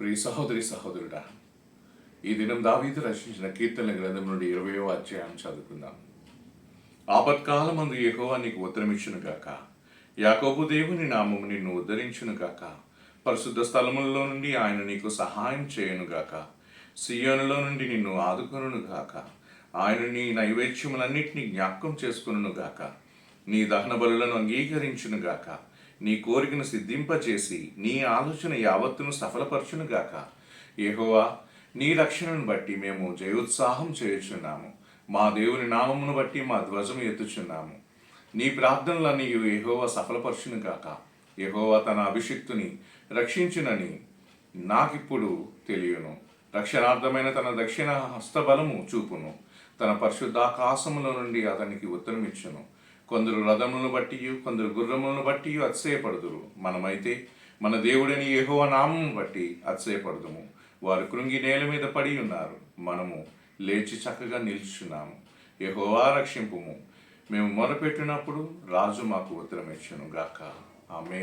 ప్రియ సహోదరి సహోదరుడా ఈ దినం దావీదు రచించిన కీర్తన గ్రంథం నుండి ఇరవయో అధ్యాయం చదువుకుందాం. ఆపత్కాలమందు యహోవా నీకు ఉత్తరమిచ్చును గాక. యాకోబు దేవుని నామము నిన్ను ఉద్ధరించును గాక. పరిశుద్ధ స్థలములలో నుండి ఆయన నీకు సహాయం చేయను గాక. సియోనులో నుండి నిన్ను ఆదుకొనును గాక. ఆయన నీ నైవేద్యములన్నింటినీ జ్ఞాపకం చేసుకును గాక. నీ దహన బలులను అంగీకరించును గాక. నీ కోరికను సిద్ధింపచేసి నీ ఆలోచన యావత్తును సఫలపరచునుగాక. ఏహోవా నీ రక్షణను బట్టి మేము జయోత్సాహం చేయుచున్నాము. మా దేవుని నామమును బట్టి మా ధ్వజము ఎత్తుచున్నాము. నీ ప్రార్థనలన్నీ ఏహోవా సఫలపరచును కాక యెహోవా తన అభిషిక్తుని రక్షించునని నాకిప్పుడు తెలియను. రక్షణార్థమైన తన దక్షిణ హస్తబలము చూపును. తన పరిశుద్ధాకాశముల నుండి అతనికి ఉత్తరమిచ్చును. కొందరు రథములను బట్టి కొందరు గుర్రములను బట్టి అతిశయపడుదురు. మనమైతే మన దేవుడిని యెహోవ నామం బట్టి అతిశయపడుదుము. వారు కృంగి నేల మీద పడి ఉన్నారు. మనము లేచి చక్కగా నిల్చున్నాము. యహోవా రక్షింపుము. మేము మొరపెట్టినప్పుడు రాజు మాకు ఉత్తరం ఇచ్చును గాక ఆమె